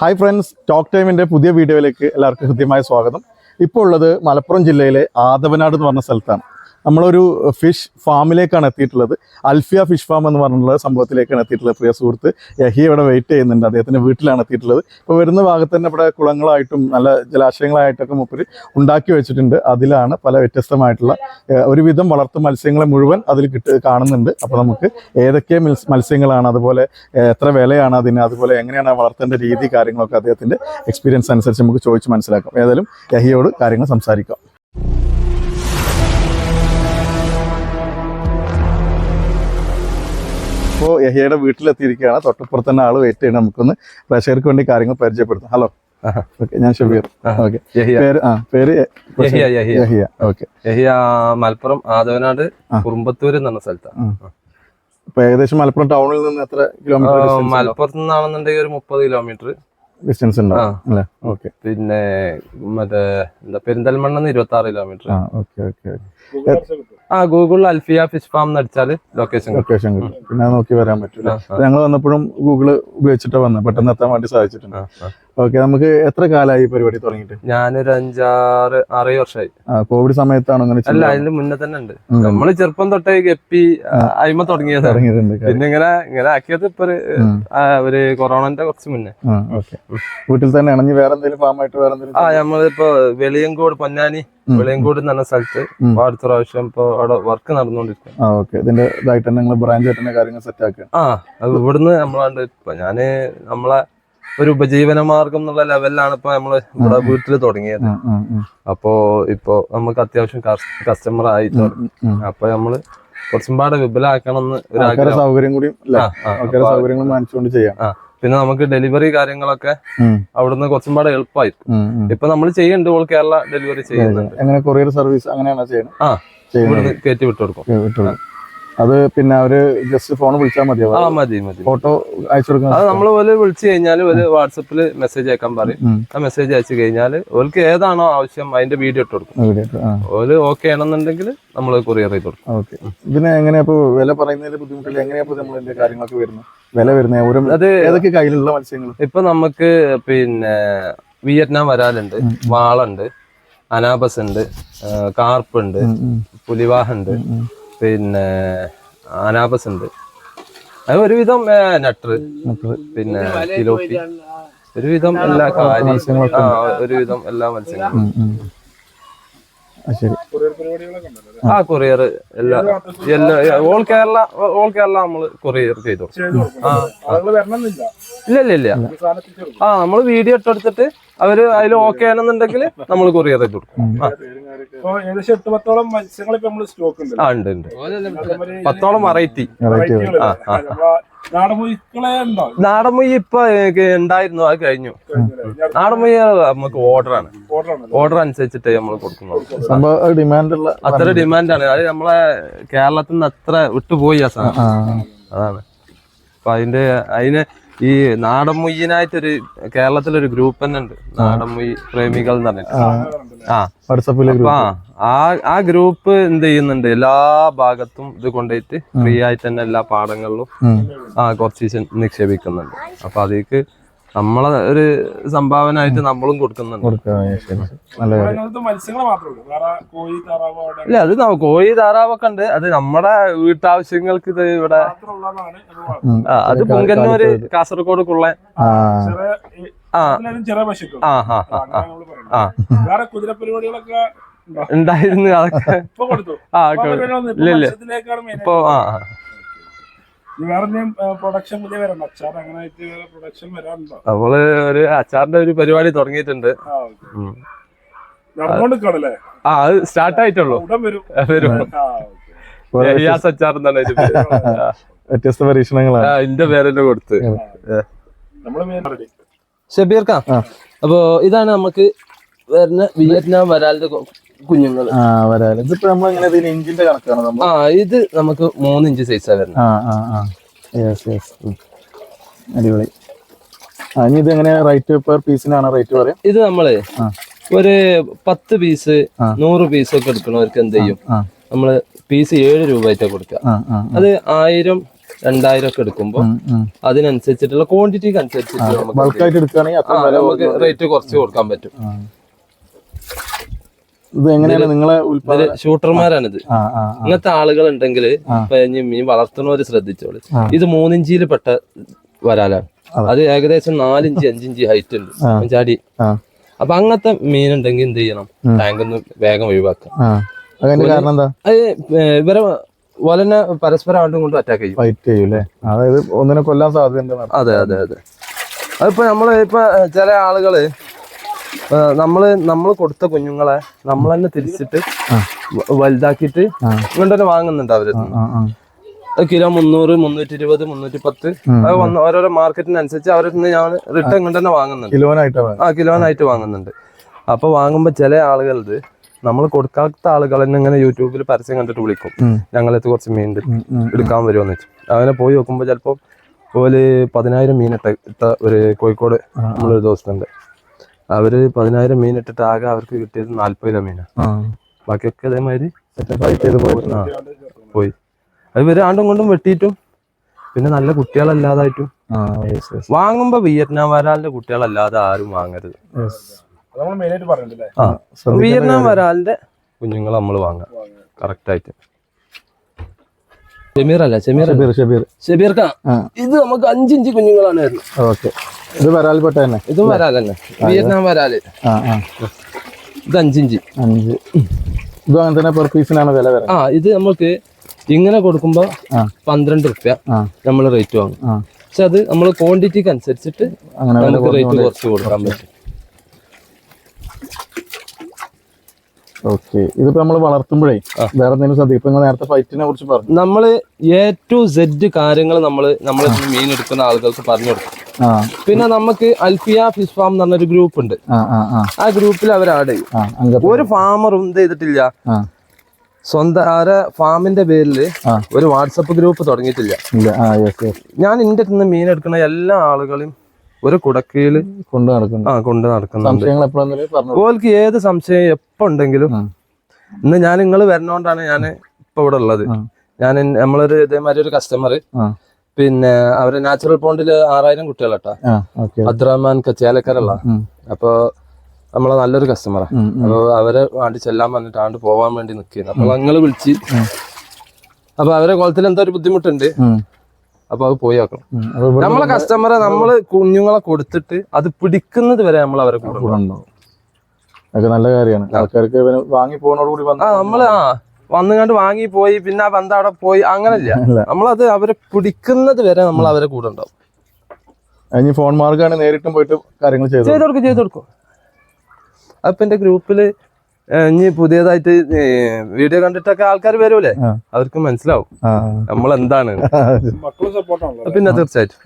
Hi friends talk ടൈമിന്റെ പുതിയ വീഡിയോയിലേക്ക് എല്ലാവർക്കും ഹൃദ്യമായ സ്വാഗതം. ഇപ്പോൾ ഉള്ളത് മലപ്പുറം ജില്ലയിലെ ആദവനാട് എന്ന് പറഞ്ഞ സ്ഥലത്താണ്. നമ്മളൊരു ഫിഷ് ഫാമിലേക്കാണ് എത്തിയിട്ടുള്ളത്. അൽഫിയ ഫിഷ് ഫാം എന്ന് പറഞ്ഞിട്ടുള്ള സംഭവത്തിലേക്കാണ് എത്തിയിട്ടുള്ളത് പ്രിയ സുഹൃത്ത്. യഹി ഇവിടെ വെയിറ്റ് ചെയ്യുന്നുണ്ട്. അദ്ദേഹത്തിന്റെ വീട്ടിലാണ് എത്തിയിട്ടുള്ളത്. ഇപ്പോൾ വരുന്ന ഭാഗത്ത് തന്നെ ഇവിടെ കുളങ്ങളായിട്ടും നല്ല ജലാശയങ്ങളായിട്ടൊക്കെ മുപ്പര് ഉണ്ടാക്കി വെച്ചിട്ടുണ്ട്. അതിലാണ് പല വ്യത്യസ്തമായിട്ടുള്ള ഒരുവിധം വളർത്തു മത്സ്യങ്ങളെ മുഴുവൻ അതിൽ കിട്ട് കാണുന്നുണ്ട്. അപ്പോൾ നമുക്ക് ഏതൊക്കെ മത്സ്യങ്ങളാണ് അതുപോലെ എത്ര വിലയാണ് അതിന് അതുപോലെ എങ്ങനെയാണ് വളർത്തേണ്ട രീതി കാര്യങ്ങളൊക്കെ അദ്ദേഹത്തിന്റെ എക്സ്പീരിയൻസ് അനുസരിച്ച് നമുക്ക് ചോദിച്ച് മനസ്സിലാക്കാം. ഏതായാലും യഹിയോട് കാര്യങ്ങൾ സംസാരിക്കാം. ഇപ്പോൾ യഹിയുടെ വീട്ടിലെത്തിയിരിക്കുകയാണ്. തൊട്ടപ്പുറത്ത് തന്നെ ആൾ വെയിറ്റ് ചെയ്യണം നമുക്കൊന്ന് പ്രേക്ഷകർക്ക് വേണ്ടി കാര്യങ്ങൾ പരിചയപ്പെടുത്താം. ഹലോ. ഓക്കെ ഞാൻ ഷബീർ. ഓക്കെ പേര് ആ പേര് യഹിയ യഹിയ. യഹിയ. ഓക്കെ യഹിയ മലപ്പുറം ആദവനാട്. കുറുമ്പത്തൂര് എന്നുള്ള സ്ഥലത്താണ് ഇപ്പൊ ഏകദേശം മലപ്പുറം ടൗണിൽ നിന്ന് എത്ര കിലോമീറ്റർ മലപ്പുറത്ത് നിന്നാണെന്നുണ്ടെങ്കിൽ ഒരു മുപ്പത് കിലോമീറ്റർ ഡിസ്റ്റൻസ് ഉണ്ടാവും അല്ലേ? ഓക്കെ പിന്നെ മറ്റേ എന്താ പെരിന്തൽമണ്ണ ഇരുപത്തി ആറ് കിലോമീറ്റർ ഓക്കെ ഓക്കെ ഓക്കെ ആ ഗൂഗിളിൽ അൽഫിയ ഫിഷ് ഫാം എന്ന് ലൊക്കേഷൻ ലൊക്കേഷൻ കിട്ടും. പിന്നെ നോക്കി വരാൻ പറ്റില്ല ഞങ്ങൾ വന്നപ്പോഴും ഗൂഗിൾ ഉപയോഗിച്ചിട്ടാ വന്നത് പെട്ടെന്ന് എത്താൻ വേണ്ടി സാധിച്ചിട്ടുണ്ട്. ഓക്കെ നമുക്ക് എത്ര കാലമായി പരിപാടി തുടങ്ങിയിട്ട്? ഞാനൊരു അഞ്ചാറ് ആറ് വർഷമായി കോവിഡ് സമയത്താണ് അങ്ങനെ അല്ല അതിന്റെ മുന്നേ തന്നെ ഉണ്ട്. നമ്മൾ നമ്മൾ ചെറുപ്പം തൊട്ടേ ഗപ്പി അയിമ തുടങ്ങിയത് തുടങ്ങിയിട്ടുണ്ട്. പിന്നെ ഇങ്ങനെ ഇങ്ങനെ ആക്കിയത് ഇപ്പൊ ഒരു കൊറോണന്റെ കുറച്ച് മുന്നേ. വീട്ടിൽ തന്നെ ഇണങ്ങി വേറെ എന്തെങ്കിലും ഫാമായിട്ട് വേറെ എന്തെങ്കിലും ആ നമ്മളിപ്പോ വെളിയങ്കോട് പൊന്നാനി. വെളിയങ്കോട് എന്ന സ്ഥലത്ത് അടുത്ത പ്രാവശ്യം ഇപ്പൊ അവിടെ വർക്ക് നടന്നുകൊണ്ടിരിക്കും ആ ഓക്കെ ഇതിന്റെ ഇതായിട്ട് നിങ്ങൾ ബ്രാഞ്ച് തന്നെ കാര്യങ്ങൾ സെറ്റ് ആക്കുക. ആ അത് ഇവിടുന്ന് നമ്മളാണ്ട് ഇപ്പൊ ഞാൻ നമ്മളെ ഒരു ഉപജീവന മാർഗം എന്നുള്ള ലെവലിലാണ് ഇപ്പൊ നമ്മൾ ഇവിടെ വീട്ടിൽ തുടങ്ങിയത്. അപ്പോ ഇപ്പൊ നമുക്ക് അത്യാവശ്യം കസ്റ്റമർ ആയി. അപ്പൊ നമ്മൾ കുറച്ചും പാടെ വിപുലാക്കണം എന്ന് സൗകര്യം കൂടി സൗകര്യങ്ങൾ മാനിച്ചുകൊണ്ട് ചെയ്യാം. പിന്നെ നമുക്ക് ഡെലിവറി കാര്യങ്ങളൊക്കെ അവിടുന്ന് കുറച്ചും പാടെ എളുപ്പമായിരിക്കും. ഇപ്പൊ നമ്മൾ ചെയ്യുന്നുണ്ട് ഓൾ കേരള ഡെലിവറി ചെയ്യുന്നുണ്ട്. അങ്ങനെ കൊറിയർ സർവീസ് അങ്ങനെയാണോ ചെയ്യുന്നത്? ആ ഇവിടുന്ന് കയറ്റി വിട്ടു കൊടുക്കും. അത് പിന്നെ അവർ ജസ്റ്റ് ഫോൺ വിളിച്ചാൽ മതി. ആ മതി മതി. ഫോട്ടോ അയച്ചു കൊടുക്കാൻ അത് നമ്മൾ ഓൽ വിളിച്ചു കഴിഞ്ഞാൽ ഒരു വാട്സപ്പിൽ മെസ്സേജ് അയക്കാൻ പറയും. ആ മെസ്സേജ് അയച്ചു കഴിഞ്ഞാൽ ഓൽക്ക് ഏതാണോ ആവശ്യം അതിന്റെ വീഡിയോ ഇട്ട് കൊടുക്കും. ഓൽ ഓക്കെ ആണെന്നുണ്ടെങ്കിൽ നമ്മൾ കൊറിയർ ചെയ്ത് കൊടുക്കും. ഓക്കെ ഇതിന് എങ്ങനെയാ ഇപ്പൊ വില പറയുന്നതിൽ ബുദ്ധിമുട്ടില്ല എങ്ങനെയാ ഇപ്പൊ നമ്മൾ ഇതിന്റെ കാര്യങ്ങളൊക്കെ വരുന്നത്? വില വരുന്നത് ഓരോ അത് ഏതൊക്കെ കയ്യിലുള്ള മത്സ്യങ്ങൾ ഇപ്പൊ നമുക്ക് പിന്നെ വിയറ്റ്നാം വരാലുണ്ട് വാളുണ്ട് അനാബസ് ഉണ്ട് കാർപ്പ് ഉണ്ട് പുലിവാഹ ഉണ്ട്. പിന്നെ അനാബസ് ഉണ്ട്. അത് ഒരുവിധം നട്ടർ പിന്നെ കിലോപ്പി ഒരുവിധം എല്ലാ ആ ഒരുവിധം എല്ലാ മത്സ്യങ്ങളും. ആ കൊറിയർ എല്ലാ എല്ലാ ഓൾ കേരള ഓൾ കേരള നമ്മൾ കൊറിയർ ചെയ്തു ഇല്ല ഇല്ല ഇല്ല. ആ നമ്മൾ വീഡിയോ ഇട്ടെടുത്തിട്ട് അവർ അതിൽ ഓക്കെ ആണെന്നുണ്ടെങ്കിൽ നമ്മൾ കൊറിയർ ചെയ്ത് കൊടുക്കും ഇപ്പൊ ഏകദേശം എട്ട് പത്തോളം മത്സ്യങ്ങൾ ഇപ്പൊ നമ്മൾ സ്റ്റോക്ക് ഉണ്ട് ആ ഉണ്ട് ഉണ്ട്. പത്തോളം വെറൈറ്റി വെറൈറ്റികൾ. ആ, ആ. നമ്മളെ നാടൻ മുയിക്കളെ ഉണ്ടോ? നാടൻ മൊയ്യ് ഇപ്പൊ ഉണ്ടായിരുന്നു അത് കഴിഞ്ഞു. നാടൻ മൊയ്യ് നമുക്ക് ഓർഡറാണ് ഓർഡർ ആണ് ഓർഡർ അനുസരിച്ചിട്ടേ നമ്മൾ കൊടുക്കുന്നുള്ളൂ സംഭവം ഡിമാൻഡുള്ള അത്ര ഡിമാൻഡാണ് അത് നമ്മളെ കേരളത്തിൽ നിന്ന് അത്ര വിട്ടുപോയി ആ സാധനം. ആ അതാണ്. അപ്പൊ അതിന്റെ അതിന് ഈ നാടൻ മുയ്യനായിട്ടൊരു കേരളത്തിലൊരു ഗ്രൂപ്പ് തന്നെ ഉണ്ട്. നാടൻ മുയ്യ് പ്രേമികൾ എന്ന് പറഞ്ഞിട്ട്. ആ. വാട്സപ്പിലെ ആ- ഗ്രൂപ്പ് എന്ത് ചെയ്യുന്നുണ്ട്? എല്ലാ ഭാഗത്തും ഇത് കൊണ്ടുപോയിട്ട് ഫ്രീ ആയിട്ട് തന്നെ എല്ലാ പാടങ്ങളിലും ആ കുറച്ച് നിക്ഷേപിക്കുന്നുണ്ട്. അപ്പൊ അതിലേക്ക് നമ്മളെ ഒരു സംഭാവന ആയിട്ട് നമ്മളും കൊടുക്കുന്നുണ്ട്. ഇല്ല അത് കോഴി താറാവൊക്കെ ഉണ്ട്. അത് നമ്മുടെ വീട്ടാവശ്യങ്ങൾക്ക് ഇത് ഇവിടെ അത് പുങ്കന്നൂര് കാസർഗോഡ്ക്കുള്ള ചെറിയ ഈ- ആ. ആ ആ ആ. വേറെ കുതിര പരിപാടികളൊക്കെ ഉണ്ടായിരുന്നു അതൊക്കെ. ഇപ്പൊ കൊടുത്തു. ആ ഇപ്പൊ ആ നമ്മൾ ഒരു അച്ചാറിന്റെ ഒരു പരിപാടി തുടങ്ങിയിട്ടുണ്ട്. ആ അത് സ്റ്റാർട്ട് ആയിട്ടുള്ളൂ. വരും. ഇയാസ് അച്ചാർ എന്നാണ്. വ്യത്യസ്ത പരീക്ഷണങ്ങളാണ്. പേരെന്നെ കൊടുത്ത്. ഷബീർക്കാ അപ്പോ. ഇതാണ് നമുക്ക് വരുന്ന വിയറ്റ്നാം വരാലിന്റെ കുഞ്ഞുങ്ങൾ ആ വരാൽ. ഇതിപ്പോ നമ്മൾ എങ്ങനെ ഇതിന് ഇഞ്ചിന്റെ കണക്കാണ് നമ്മൾ ആ ഇത് നമുക്ക് മൂന്ന് ഇഞ്ച് സൈസാ വരുന്നത്. ആ ആ ആ. യെസ് യെസ് അടിപൊളി. ഇനി ഇത് എങ്ങനെ റേറ്റ് പെർ പീസിനാണ് റേറ്റ് പറയാ? ഇത് നമ്മൾ ഒരു പത്ത് പീസ്. നൂറ് പീസ് ഒക്കെ എടുക്കണവർക്ക് എന്ത് ചെയ്യും? നമ്മൾ പീസ് ഏഴ് രൂപ ആയിട്ടാ കൊടുക്കുക അത് ആയിരം രണ്ടായിരം ഒക്കെ എടുക്കുമ്പോ അതിനനുസരിച്ചിട്ടുള്ള ക്വാണ്ടിറ്റിക്ക് അനുസരിച്ചിട്ട് നമുക്ക് റേറ്റ് കുറച്ച് കൊടുക്കാൻ പറ്റും. ഇത് എങ്ങനെയാണ് നിങ്ങളെ ഷൂട്ടർമാരാണിത്. ഇങ്ങനത്തെ ആളുകൾ ഉണ്ടെങ്കിൽ മീൻ വളർത്തുന്നവര് ശ്രദ്ധിച്ചോളൂ. ഇത് മൂന്നിഞ്ചിയിൽ പെട്ട വരാലാണ്. അത്. ഏകദേശം നാലിഞ്ച് അഞ്ചിഞ്ച് ഹൈറ്റ് ഉണ്ട്. അഞ്ചാടി അപ്പൊ അങ്ങനത്തെ മീൻ ഉണ്ടെങ്കിൽ എന്ത് ചെയ്യണം? ടാങ്ക് ഒന്ന് വേഗം ഒഴിവാക്കാം. കാരണം എന്താ? ഇവരെ വലനെ പരസ്പരം ആണ്ടും കൊണ്ട് അറ്റാക്ക് ചെയ്യും. ഫൈറ്റ് അതായത് ഒന്നിനെ കൊല്ലാൻ അതെ അതെ അതെ. അതിപ്പോ നമ്മൾ ഇപ്പൊ ചില ആളുകൾ ഏ, നമ്മൾ നമ്മൾ കൊടുത്ത കുഞ്ഞുങ്ങളെ നമ്മൾ തന്നെ തിരിച്ചിട്ട് വലുതാക്കിയിട്ട് ഇങ്ങോട്ട് തന്നെ വാങ്ങുന്നുണ്ട് അവർ. കിലോ മുന്നൂറ് മുന്നൂറ്റി ഇരുപത് മുന്നൂറ്റി പത്ത് അത് വന്ന് ഓരോരോ മാർക്കറ്റിനനുസരിച്ച് അവരിൽ നിന്ന് ഞാൻ റിട്ടേൺ ഇങ്ങോട്ട് തന്നെ വാങ്ങുന്നുണ്ട്. കിലോനായിട്ട് ആ കിലോനായിട്ട് വാങ്ങുന്നുണ്ട്. അപ്പൊ വാങ്ങുമ്പോ ചില ആളുകളത് നമ്മൾ കൊടുക്കാത്ത ആളുകൾ തന്നെ ഇങ്ങനെ യൂട്യൂബിൽ പരസ്യം കണ്ടിട്ട് വിളിക്കും. ഉം. കുറച്ച് മീൻ. എടുക്കാൻ വരുമെന്ന് വെച്ചു. അങ്ങനെ പോയി നോക്കുമ്പോൾ ചിലപ്പോൾ ഒരു പതിനായിരം മീൻ ഇട്ട ഇട്ട ഒരു കോഴിക്കോട് നമ്മളൊരു ദിവസമുണ്ട് അവർ പതിനായിരം മീൻ ഇട്ടിട്ട് ആകെ അവർക്ക് കിട്ടിയത് നാല്പത് കിലോ മീനാണ് ബാക്കിയൊക്കെ അതേമാതിരി പോയി. പോയി. അത് വരാണ്ടും ആണ്ടും കൊണ്ടും വെട്ടിയിട്ടും പിന്നെ നല്ല കുട്ടികളല്ലാതായിട്ടും. വാങ്ങുമ്പോ വിയറ്റ്നാം വരാലിന്റെ കുട്ടികളല്ലാതെ ആരും വാങ്ങരുത്. യെസ് നമ്മൾ മെയിൻ ആയിട്ട് പറഞ്ഞില്ലേ ആ വിയറ്റ്നാം വരാലിന്റെ കുഞ്ഞുങ്ങൾ നമ്മൾ വാങ്ങാം. കറക്റ്റ് ആയിട്ട്. ഷെമീർ അല്ല ഷെമീർ ഷെബീർ ഷെബീർ ഷബീർക്ക ഇത് നമുക്ക് അഞ്ചിഞ്ച് കുഞ്ഞുങ്ങളാണ് വരുന്നത് ഓക്കെ. ഇത് വരാൽപ്പെട്ട തന്നെ. ഇതും വരാൽ തന്നെ. വിയറ്റ്നാം വരാൽ ആ ആ. ഇത് അഞ്ചിഞ്ച് അഞ്ച്. ഇത് അങ്ങനെ തന്നെ പെർ പീസിനാണ് വില വരുന്നത് ആ ഇത് നമുക്ക് ഇങ്ങനെ കൊടുക്കുമ്പോ. പന്ത്രണ്ട് റുപ്യ നമ്മൾ റേറ്റ് വാങ്ങും. പക്ഷെ അത് നമ്മൾ ക്വാണ്ടിറ്റിക്ക് അനുസരിച്ചിട്ട് നമുക്ക് റേറ്റ് കുറച്ച് കൊടുക്കാൻ പറ്റും. ഓക്കെ. ഇതിപ്പോ നമ്മൾ വളർത്തുമ്പോഴേ വേറെ എന്തെങ്കിലും ശ്രദ്ധിക്കും ഇപ്പൊ നേരത്തെ ഫൈറ്റിനെ കുറിച്ച് പറഞ്ഞു. നമ്മൾ എ ടു സെഡ് കാര്യങ്ങൾ നമ്മൾ നമ്മൾ മീൻ എടുക്കുന്ന ആളുകൾക്ക് പറഞ്ഞു കൊടുക്കും. പിന്നെ നമുക്ക് അൽഫിയ ഫിഷ് ഫാം എന്ന് പറഞ്ഞൊരു ഗ്രൂപ്പ് ഉണ്ട് ആ ഗ്രൂപ്പിൽ അവർ ആഡ് ചെയ്യും. ഒരു ഫാമറും എന്ത് ചെയ്തിട്ടില്ല. സ്വന്തം ആരെ ഫാമിന്റെ പേരിൽ ഒരു വാട്സപ്പ് ഗ്രൂപ്പ് തുടങ്ങിയിട്ടില്ല. ഞാൻ അടുത്ത് നിന്ന് മീൻ എടുക്കുന്ന എല്ലാ ആളുകളെയും ഒരു കുടക്കീൽ കൊണ്ടു നടക്കുന്നു. ആ കൊണ്ട് നടക്കുന്നുണ്ട്. പറഞ്ഞു ഓൽക്ക് ഏത് സംശയം എപ്പോ ഉണ്ടെങ്കിലും ഇന്ന് ഞാൻ നിങ്ങൾ വരണോണ്ടാണ് ഞാൻ ഇപ്പൊ ഇവിടെ ഉള്ളത്. ഞാൻ നമ്മളൊരു ഇതേമാതിരി ഒരു കസ്റ്റമർ പിന്നെ അവരെ നാച്ചുറൽ പോണ്ടിൽ ആറായിരം കുട്ടികളാട്ടാ. അബ്ദുറഹ്മാൻ കച്ചേലക്കരല്ല ഉം. അപ്പൊ നമ്മളെ നല്ലൊരു കസ്റ്റമറാ. അപ്പൊ അവരെ വേണ്ടി ചെല്ലാൻ പറഞ്ഞിട്ട് ആണ്ട് പോവാൻ വേണ്ടി നിൽക്കുന്നു അപ്പൊ നിങ്ങൾ വിളിച്ച് അപ്പൊ അവരെ കുളത്തിൽ എന്തോ ഒരു ബുദ്ധിമുട്ടുണ്ട്. അപ്പൊ അത് പോയി നോക്കണം. നമ്മളെ കസ്റ്റമറെ നമ്മൾ കുഞ്ഞുങ്ങളെ കൊടുത്തിട്ട് അത് പിടിക്കുന്നത് വരെ നമ്മൾ അവരെ കൂടെ ഉണ്ടാവും. നല്ല കാര്യമാണ്. ആൾക്കാർക്ക് വാങ്ങി പോകുന്നതോട് കൂടി ആ. നമ്മൾ വന്നുകൊണ്ട് വാങ്ങി പോയി പിന്നെ ആ ബന്ധം അവിടെ പോയി അങ്ങനല്ല. ഇല്ല. നമ്മളത് അവരെ പിടിക്കുന്നത് വരെ നമ്മൾ അവരെ കൂടെ ഉണ്ടാവും. അതിന് ഫോൺ മാർഗാണ് നേരിട്ടും പോയിട്ട് കാര്യങ്ങൾ ചെയ്തു ചെയ്ത് കൊടുക്കും ചെയ്ത് കൊടുക്കും. അപ്പൊ എന്റെ ഗ്രൂപ്പിൽ ഇനി പുതിയതായിട്ട് വീഡിയോ കണ്ടിട്ടൊക്കെ ആൾക്കാർ വരൂലേ? അവർക്ക് മനസ്സിലാവും. നമ്മൾ എന്താണ് പിന്നെ തീർച്ചയായിട്ടും.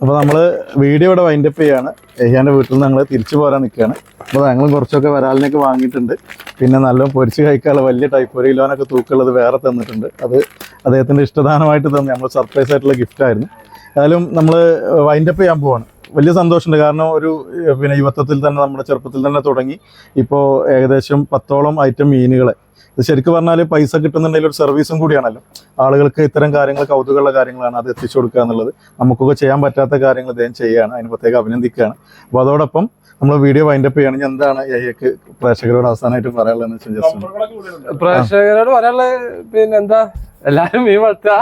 അപ്പൊ അപ്പോൾ നമ്മൾ വീഡിയോ ഇവിടെ വൈൻഡപ്പ് ചെയ്യാണ്. ഏഹ്യാന്റെ വീട്ടിൽ നിന്ന് ഞങ്ങൾ തിരിച്ചു പോരാൻ നിൽക്കുകയാണ് അപ്പോൾ ഞങ്ങളും കുറച്ചൊക്കെ വരാലിനൊക്കെ വാങ്ങിയിട്ടുണ്ട്. പിന്നെ നല്ല പൊരിച്ച് കഴിക്കാനുള്ള വലിയ ടൈപ്പ് ഒരു കിലോനൊക്കെ തൂക്കുള്ളത് വേറെ തന്നിട്ടുണ്ട്. അത് അദ്ദേഹത്തിന്റെ ഇഷ്ടദാനമായിട്ട് തന്നെ. നമ്മൾ സർപ്രൈസ് ആയിട്ടുള്ള ഗിഫ്റ്റ് ആയിരുന്നു. ഏതായാലും നമ്മൾ വൈൻഡപ്പ് ചെയ്യാൻ പോവാണ്. വലിയ സന്തോഷമുണ്ട്. കാരണം ഒരു പിന്നെ യുവത്വത്തിൽ തന്നെ നമ്മുടെ ചെറുപ്പത്തിൽ തന്നെ തുടങ്ങി. ഇപ്പോൾ ഏകദേശം പത്തോളം ഐറ്റം മീനുകളെ. ഇത് ശരിക്കും പറഞ്ഞാൽ പൈസ കിട്ടുന്നുണ്ടെങ്കിൽ ഒരു സർവീസും കൂടിയാണല്ലോ. ആളുകൾക്ക് ഇത്തരം കാര്യങ്ങൾ കൗതുകമുള്ള കാര്യങ്ങളാണ് അത് എത്തിച്ചു കൊടുക്കുക എന്നുള്ളത്. നമുക്കൊക്കെ ചെയ്യാൻ പറ്റാത്ത കാര്യങ്ങൾ അദ്ദേഹം ചെയ്യുകയാണ്. അതിന് പ്രത്യേകം അഭിനന്ദിക്കുകയാണ്. അപ്പോൾ അതോടൊപ്പം നമ്മൾ വീഡിയോ വൈൻഡപ്പ് ചെയ്യണമെങ്കിൽ എന്താണ് യഹ്യക്ക് പ്രേക്ഷകരോട് അവസാനമായിട്ട് പറയാനുള്ളതെന്ന് വെച്ചാൽ ജസ്റ്റ് പ്രേക്ഷകരോട് പറയാനുള്ളത് പിന്നെ എന്താ എല്ലാരും മീൻ വളർത്തുക.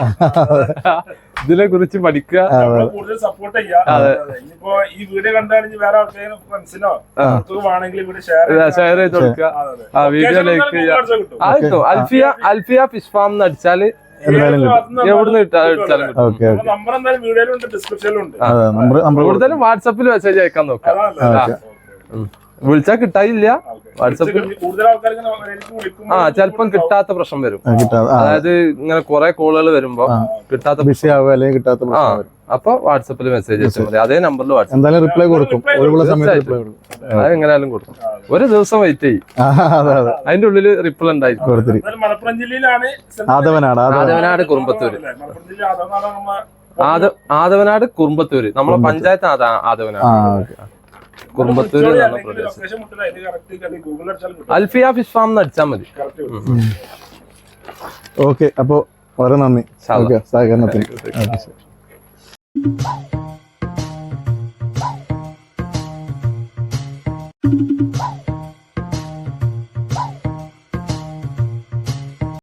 ഇതിനെ കുറിച്ച് പഠിക്കുക കൂടുതൽ സപ്പോർട്ട് ഇനിയിപ്പോ ഈ വീഡിയോ കണ്ടാണെങ്കിൽ വേറെ ആൾക്കാരും ഫ്രണ്ട്സിനോ വേണമെങ്കിൽ ഇവിടെ ഷെയർ ഷെയർ ചെയ്ത് കൊടുക്കുക. ആ വീഡിയോ ലൈക്ക് ചെയ്യുക. അൽഫിയ അൽഫിയ ഫിഷ് ഫാം എന്ന് അടിച്ചാൽ എവിടുന്ന് കിട്ടാ അടിച്ചാലും കിട്ടും. Okay okay. നമ്പർ എന്തായാലും വീഡിയോയിലുണ്ട് ഡിസ്ക്രിപ്ഷനിലുണ്ട് അതെ നമ്പർ നമ്പർ കൂടുതലും വാട്സപ്പിൽ മെസ്സേജ് അയക്കാൻ നോക്കാം. വിളിച്ചാൽ കിട്ടാനില്ല. വിളിക്കും ആ ചിലപ്പം കിട്ടാത്ത പ്രശ്നം വരും. അതായത് ഇങ്ങനെ കുറെ കോളുകൾ വരുമ്പോ കിട്ടാത്ത ബിസി ആവുക അല്ലെങ്കിൽ കിട്ടാത്ത ആ. അപ്പൊ വാട്സപ്പിൽ മെസ്സേജ് അയച്ചാൽ മതി. അതേ നമ്പറിൽ വാട്സപ്പ് എന്തായാലും റിപ്ലൈ കൊടുക്കും. അത് എങ്ങനെയാലും കൊടുക്കും. ഒരു ദിവസം വെയിറ്റ് ചെയ്യും. അതിന്റെ ഉള്ളിൽ റിപ്ലൈ ഉണ്ടായിരിക്കും. ആദവനാട് ആദവനാട്. കുറുമ്പത്തൂര്. ആദവനാട് കുറുമ്പത്തൂര്. നമ്മളെ പഞ്ചായത്ത് ആദവനാട്. കുറുമ്പത്തൂര് പറഞ്ഞ പ്രദേശം. അൽഫിയ ഫിഷ് ഫാം എന്ന് അടിച്ചാൽ മതി. ഓക്കെ അപ്പോൾ വളരെ നന്ദി. സഹകരണത്തിന്.